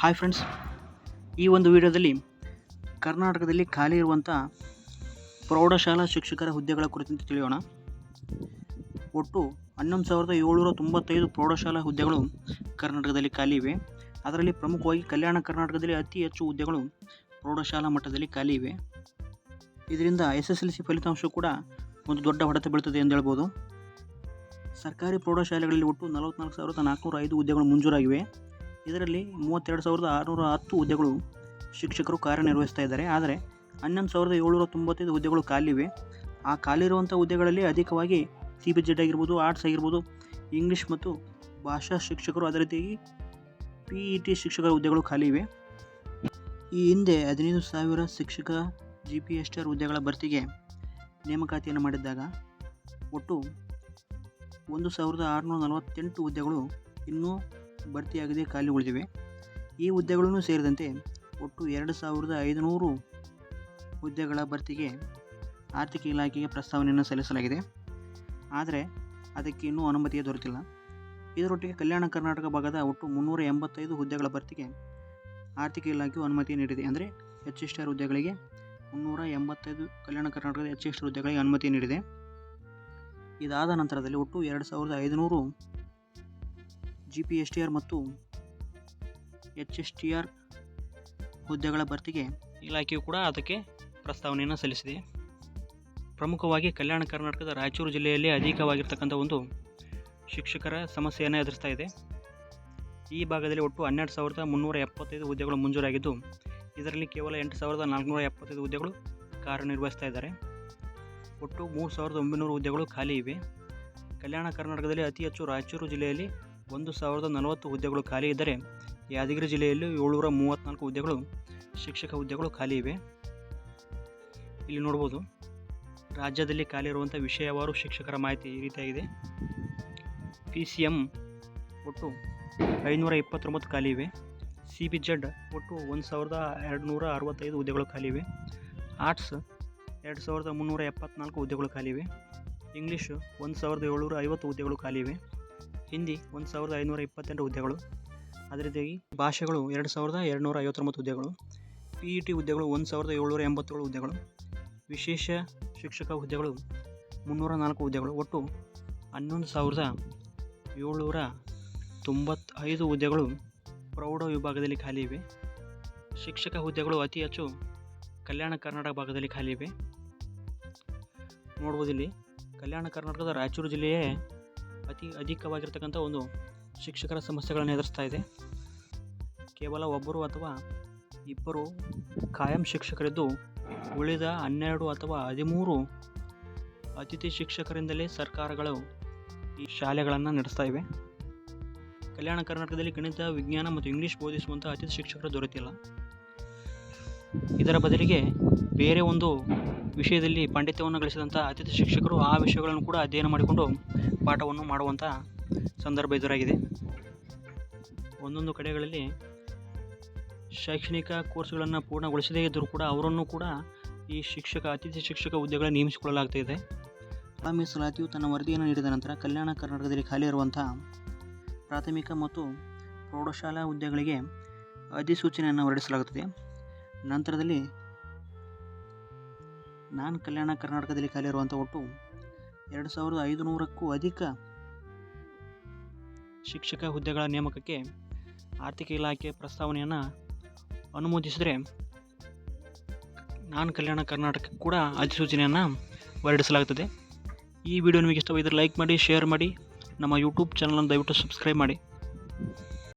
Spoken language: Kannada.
ಹಾಯ್ ಫ್ರೆಂಡ್ಸ್ ಈ ಒಂದು ವಿಡಿಯೋದಲ್ಲಿ ಕರ್ನಾಟಕದಲ್ಲಿ ಖಾಲಿ ಇರುವಂಥ ಪ್ರೌಢಶಾಲಾ ಶಿಕ್ಷಕರ ಹುದ್ದೆಗಳ ಕುರಿತಂತೆ ತಿಳಿಯೋಣ. ಒಟ್ಟು ಹನ್ನೊಂದು ಸಾವಿರದ ಏಳ್ನೂರ ತೊಂಬತ್ತೈದು ಪ್ರೌಢಶಾಲಾ ಹುದ್ದೆಗಳು ಕರ್ನಾಟಕದಲ್ಲಿ ಖಾಲಿ ಇವೆ. ಅದರಲ್ಲಿ ಪ್ರಮುಖವಾಗಿ ಕಲ್ಯಾಣ ಕರ್ನಾಟಕದಲ್ಲಿ ಅತಿ ಹೆಚ್ಚು ಹುದ್ದೆಗಳು ಪ್ರೌಢಶಾಲಾ ಮಟ್ಟದಲ್ಲಿ ಖಾಲಿ ಇವೆ. ಇದರಿಂದ ಎಸ್ ಎಸ್ ಎಲ್ ಸಿ ಫಲಿತಾಂಶ ಕೂಡ ಒಂದು ದೊಡ್ಡ ಹೊಡೆತ ಬೀಳ್ತದೆ ಎಂದು ಹೇಳ್ಬೋದು. ಸರ್ಕಾರಿ ಪ್ರೌಢಶಾಲೆಗಳಲ್ಲಿ ಒಟ್ಟು ನಲವತ್ನಾಲ್ಕು ಸಾವಿರದ ನಾಲ್ಕುನೂರ ಐದು ಹುದ್ದೆಗಳು ಮಂಜೂರಾಗಿವೆ. ಇದರಲ್ಲಿ ಮೂವತ್ತೆರಡು ಸಾವಿರದ ಆರುನೂರ ಹತ್ತು ಹುದ್ದೆಗಳು ಶಿಕ್ಷಕರು ಕಾರ್ಯನಿರ್ವಹಿಸ್ತಾ ಇದ್ದಾರೆ. ಆದರೆ ಹನ್ನೊಂದು ಸಾವಿರದ ಏಳ್ನೂರ ತೊಂಬತ್ತೈದು ಹುದ್ದೆಗಳು ಖಾಲಿವೆ. ಆ ಖಾಲಿ ಇರುವಂಥ ಹುದ್ದೆಗಳಲ್ಲಿ ಅಧಿಕವಾಗಿ ಸಿ ಬಿ ಜೆಡ್ ಆಗಿರ್ಬೋದು ಆರ್ಟ್ಸ್ ಆಗಿರ್ಬೋದು ಇಂಗ್ಲೀಷ್ ಮತ್ತು ಭಾಷಾ ಶಿಕ್ಷಕರು, ಅದೇ ರೀತಿಯಾಗಿ ಪಿ ಇ ಟಿ ಶಿಕ್ಷಕರ ಹುದ್ದೆಗಳು ಖಾಲಿ ಇವೆ ಈ ಹಿಂದೆ ಹದಿನೈದು ಸಾವಿರ ಶಿಕ್ಷಕ ಜಿ ಪಿ ಎಸ್ ಆರ್ ಹುದ್ದೆಗಳ ಭರ್ತಿಗೆ ನೇಮಕಾತಿಯನ್ನು ಮಾಡಿದ್ದಾಗ ಒಟ್ಟು ಒಂದು ಸಾವಿರದ ಆರುನೂರ ನಲವತ್ತೆಂಟು ಹುದ್ದೆಗಳು ಇನ್ನೂ ಭರ್ತಿಯಾಗದೆ ಖಾಲಿ ಉಳಿದಿವೆ ಈ ಹುದ್ದೆಗಳನ್ನು ಸೇರಿದಂತೆ ಒಟ್ಟು ಎರಡು ಸಾವಿರದ ಐದುನೂರು ಹುದ್ದೆಗಳ ಭರ್ತಿಗೆ ಆರ್ಥಿಕ ಇಲಾಖೆಗೆ ಪ್ರಸ್ತಾವನೆಯನ್ನು ಸಲ್ಲಿಸಲಾಗಿದೆ. ಆದರೆ ಅದಕ್ಕೆ ಇನ್ನೂ ಅನುಮತಿಯೇ ದೊರೆತಿಲ್ಲ. ಇದರೊಟ್ಟಿಗೆ ಕಲ್ಯಾಣ ಕರ್ನಾಟಕ ಭಾಗದ ಒಟ್ಟು ಮುನ್ನೂರ ಎಂಬತ್ತೈದು ಹುದ್ದೆಗಳ ಭರ್ತಿಗೆ ಆರ್ಥಿಕ ಇಲಾಖೆಯು ಅನುಮತಿ ನೀಡಿದೆ. ಅಂದರೆ ಎಚ್ ಎಸ್ ಹುದ್ದೆಗಳಿಗೆ ಮುನ್ನೂರ ಎಂಬತ್ತೈದು ಕಲ್ಯಾಣ ಕರ್ನಾಟಕದ ಎಚ್ ಎಸ್ ಹುದ್ದೆಗಳಿಗೆ ಅನುಮತಿ ನೀಡಿದೆ. ಇದಾದ ನಂತರದಲ್ಲಿ ಒಟ್ಟು ಎರಡು ಸಾವಿರದ ಐದುನೂರು G P S T R ಮತ್ತು ಎಚ್ ಎಸ್ ಟಿ ಆರ್ ಹುದ್ದೆಗಳ ಭರ್ತಿಗೆ ಇಲಾಖೆಯು ಕೂಡ ಅದಕ್ಕೆ ಪ್ರಸ್ತಾವನೆಯನ್ನು ಸಲ್ಲಿಸಿದೆ. ಪ್ರಮುಖವಾಗಿ ಕಲ್ಯಾಣ ಕರ್ನಾಟಕದ ರಾಯಚೂರು ಜಿಲ್ಲೆಯಲ್ಲಿ ಅಧಿಕವಾಗಿರ್ತಕ್ಕಂಥ ಒಂದು ಶಿಕ್ಷಕರ ಸಮಸ್ಯೆಯನ್ನು ಎದುರಿಸ್ತಾ ಇದೆ. ಈ ಭಾಗದಲ್ಲಿ ಒಟ್ಟು ಹನ್ನೆರಡು ಸಾವಿರದ ಮುನ್ನೂರ ಎಪ್ಪತ್ತೈದು ಹುದ್ದೆಗಳು ಮಂಜೂರಾಗಿದ್ದು, ಇದರಲ್ಲಿ ಕೇವಲ ಎಂಟು ಸಾವಿರದ ನಾಲ್ಕುನೂರ ಎಪ್ಪತ್ತೈದು ಹುದ್ದೆಗಳು ಕಾರ್ಯನಿರ್ವಹಿಸ್ತಾ ಇದ್ದಾರೆ. ಒಟ್ಟು ಮೂರು ಸಾವಿರದ ಒಂಬೈನೂರು ಹುದ್ದೆಗಳು ಖಾಲಿ ಇವೆ. ಕಲ್ಯಾಣ ಕರ್ನಾಟಕದಲ್ಲಿ ಅತಿ ಹೆಚ್ಚು ರಾಯಚೂರು ಜಿಲ್ಲೆಯಲ್ಲಿ ಒಂದು ಸಾವಿರದ ನಲವತ್ತು ಹುದ್ದೆಗಳು ಖಾಲಿ ಇದ್ದರೆ ಯಾದಗಿರಿ ಜಿಲ್ಲೆಯಲ್ಲಿ ಏಳ್ನೂರ ಮೂವತ್ತ್ನಾಲ್ಕು ಹುದ್ದೆಗಳು, ಶಿಕ್ಷಕ ಹುದ್ದೆಗಳು ಖಾಲಿ ಇವೆ. ಇಲ್ಲಿ ನೋಡ್ಬೋದು, ರಾಜ್ಯದಲ್ಲಿ ಖಾಲಿ ಇರುವಂಥ ವಿಷಯವಾರು ಶಿಕ್ಷಕರ ಮಾಹಿತಿ ಈ ರೀತಿಯಾಗಿದೆ. ಪಿ ಸಿ ಎಂ ಒಟ್ಟು ಐನೂರ ಇಪ್ಪತ್ತೊಂಬತ್ತು ಖಾಲಿ ಇವೆ. ಸಿ ಬಿ ಜೆಡ್ ಒಟ್ಟು ಒಂದು ಸಾವಿರದ ಎರಡು ನೂರ ಅರವತ್ತೈದು ಹುದ್ದೆಗಳು ಖಾಲಿ ಇವೆ. ಆರ್ಟ್ಸ್ ಎರಡು ಸಾವಿರದ ಮುನ್ನೂರ ಎಪ್ಪತ್ನಾಲ್ಕು ಹುದ್ದೆಗಳು ಖಾಲಿ ಇವೆ. ಇಂಗ್ಲೀಷು ಒಂದು ಸಾವಿರದ ಏಳ್ನೂರ ಐವತ್ತು ಹುದ್ದೆಗಳು ಖಾಲಿ ಇವೆ. ಹಿಂದಿ ಒಂದು ಸಾವಿರದ ಐನೂರ ಇಪ್ಪತ್ತೆಂಟು ಹುದ್ದೆಗಳು. ಅದೇ ರೀತಿಯಾಗಿ ಭಾಷೆಗಳು ಎರಡು ಸಾವಿರದ ಎರಡುನೂರ ಐವತ್ತೊಂಬತ್ತು ಹುದ್ದೆಗಳು. ಪಿ ಇ ಟಿ ಹುದ್ದೆಗಳು ಒಂದು ಸಾವಿರದ ಏಳ್ನೂರ ಎಂಬತ್ತೇಳು ಹುದ್ದೆಗಳು. ವಿಶೇಷ ಶಿಕ್ಷಕ ಹುದ್ದೆಗಳು ಮುನ್ನೂರ ನಾಲ್ಕು ಹುದ್ದೆಗಳು. ಒಟ್ಟು ಹನ್ನೊಂದು ಸಾವಿರದ ಏಳ್ನೂರ ತೊಂಬತ್ತೈದು ಹುದ್ದೆಗಳು ಪ್ರೌಢ ವಿಭಾಗದಲ್ಲಿ ಖಾಲಿ ಇವೆ. ಶಿಕ್ಷಕ ಹುದ್ದೆಗಳು ಅತಿ ಹೆಚ್ಚು ಕಲ್ಯಾಣ ಕರ್ನಾಟಕ ಭಾಗದಲ್ಲಿ ಖಾಲಿ ಇವೆ. ನೋಡ್ಬೋದಿಲ್ಲಿ ಕಲ್ಯಾಣ ಕರ್ನಾಟಕದ ರಾಯಚೂರು ಜಿಲ್ಲೆಯೇ ಅತಿ ಅಧಿಕವಾಗಿರ್ತಕ್ಕಂಥ ಒಂದು ಶಿಕ್ಷಕರ ಸಮಸ್ಯೆಗಳನ್ನು ಎದುರಿಸ್ತಾ ಇದೆ. ಕೇವಲ ಒಬ್ಬರು ಅಥವಾ ಇಬ್ಬರು ಕಾಯಂ ಶಿಕ್ಷಕರಿದ್ದು ಉಳಿದ ಹನ್ನೆರಡು ಅಥವಾ ಹದಿಮೂರು ಅತಿಥಿ ಶಿಕ್ಷಕರಿಂದಲೇ ಸರ್ಕಾರಗಳು ಈ ಶಾಲೆಗಳನ್ನು ನಡೆಸ್ತಾ ಇವೆ. ಕಲ್ಯಾಣ ಕರ್ನಾಟಕದಲ್ಲಿ ಗಣಿತ, ವಿಜ್ಞಾನ ಮತ್ತು ಇಂಗ್ಲೀಷ್ ಬೋಧಿಸುವಂಥ ಅತಿಥಿ ಶಿಕ್ಷಕರು ದೊರೆತಿಲ್ಲ. ಇದರ ಬದಲಿಗೆ ಬೇರೆ ಒಂದು ವಿಷಯದಲ್ಲಿ ಪಾಂಡಿತ್ಯವನ್ನು ಗಳಿಸಿದಂಥ ಅತಿಥಿ ಶಿಕ್ಷಕರು ಆ ವಿಷಯಗಳನ್ನು ಕೂಡ ಅಧ್ಯಯನ ಮಾಡಿಕೊಂಡು ಪಾಠವನ್ನು ಮಾಡುವಂಥ ಸಂದರ್ಭ ಎದುರಾಗಿದೆ. ಒಂದೊಂದು ಕಡೆಗಳಲ್ಲಿ ಶೈಕ್ಷಣಿಕ ಕೋರ್ಸ್ಗಳನ್ನು ಪೂರ್ಣಗೊಳಿಸದೇ ಇದ್ದರೂ ಕೂಡ ಅವರನ್ನು ಕೂಡ ಈ ಶಿಕ್ಷಕ ಅತಿಥಿ ಶಿಕ್ಷಕ ಹುದ್ದೆಗಳ ನೇಮಿಸಿಕೊಳ್ಳಲಾಗ್ತಾ ಇದೆ. ಆ ಮೀಸಲಾತಿಯು ತನ್ನ ವರದಿಯನ್ನು ನೀಡಿದ ನಂತರ ಕಲ್ಯಾಣ ಕರ್ನಾಟಕದಲ್ಲಿ ಖಾಲಿ ಇರುವಂತಹ ಪ್ರಾಥಮಿಕ ಮತ್ತು ಪ್ರೌಢಶಾಲಾ ಹುದ್ದೆಗಳಿಗೆ ಅಧಿಸೂಚನೆಯನ್ನು ಹೊರಡಿಸಲಾಗುತ್ತದೆ. ನಂತರದಲ್ಲಿ ನಾನು ಕಲ್ಯಾಣ ಕರ್ನಾಟಕದಲ್ಲಿ ಕಾಲಿರುವಂಥ ಒಟ್ಟು ಎರಡು ಸಾವಿರದ ಐದುನೂರಕ್ಕೂ ಅಧಿಕ ಶಿಕ್ಷಕ ಹುದ್ದೆಗಳ ನೇಮಕಕ್ಕೆ ಆರ್ಥಿಕ ಇಲಾಖೆ ಪ್ರಸ್ತಾವನೆಯನ್ನು ಅನುಮೋದಿಸಿದರೆ ನಾನು ಕಲ್ಯಾಣ ಕರ್ನಾಟಕ ಕೂಡ ಅಧಿಸೂಚನೆಯನ್ನು ಹೊರಡಿಸಲಾಗುತ್ತದೆ ಈ ವಿಡಿಯೋ ನಿಮಗೆ ಇಷ್ಟವಾಗಿದ್ದರೆ ಲೈಕ್ ಮಾಡಿ, ಶೇರ್ ಮಾಡಿ, ನಮ್ಮ ಯೂಟ್ಯೂಬ್ ಚಾನಲನ್ನು ದಯವಿಟ್ಟು ಸಬ್ಸ್ಕ್ರೈಬ್ ಮಾಡಿ.